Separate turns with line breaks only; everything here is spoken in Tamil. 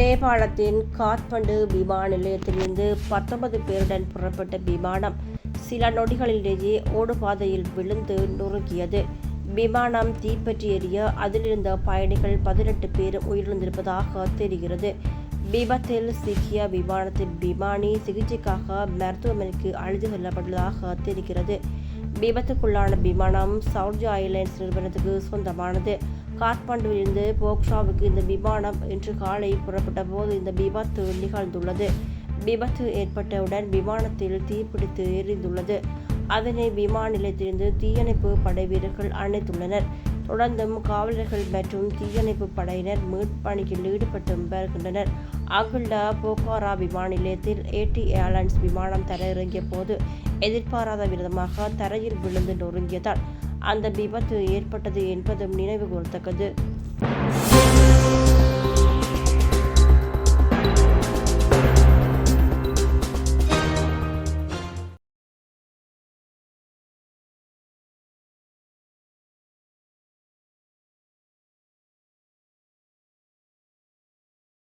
நேபாளத்தின் காத்மண்டு விமான நிலையத்திலிருந்து பத்தொன்பது பேருடன் புறப்பட்ட விமானம் சில நொடிகளிலேயே ஓடுபாதையில் விழுந்து நொறுங்கியது. விமானம் தீப்பற்றி எரிய அதிலிருந்த பயணிகள் பதினெட்டு பேர் உயிரிழந்திருப்பதாக தெரிகிறது. விபத்தில் சிக்கிய விமானத்தின் விமானி சிகிச்சைக்காக மருத்துவமனைக்கு அழைத்து செல்லப்பட்டதாக தெரிகிறது. விபத்துக்குள்ளான விமானம் சவுதி ஐலேண்ட்ஸ் நிறுவனத்துக்கு சொந்தமானது. காட்மாண்டுவிலிருந்து போக்ஷாவுக்கு இந்த விமானம் இன்று காலை புறப்பட்ட போது இந்த விபத்து நிகழ்ந்துள்ளது விபத்து ஏற்பட்டவுடன் விமானத்தில் தீப்பிடித்து எரிந்துள்ளது. அதனை விமான நிலையத்திலிருந்து தீயணைப்பு படை வீரர்கள் அணைத்துள்ளனர். தொடர்ந்தும் காவலர்கள் மற்றும் தீயணைப்பு படையினர் மீட்பணியில் ஈடுபட்டு வருகின்றனர். அங்குள்ள போக்காரா விமான நிலையத்தில் ஏடி ஏர்லைன்ஸ் விமானம் தரையிறங்கிய போது எதிர்பாராத விதமாக தரையில் விழுந்து நொறுங்கியதால் அந்த விபத்து ஏற்பட்டது என்பதும் நினைவு கூறத்தக்கது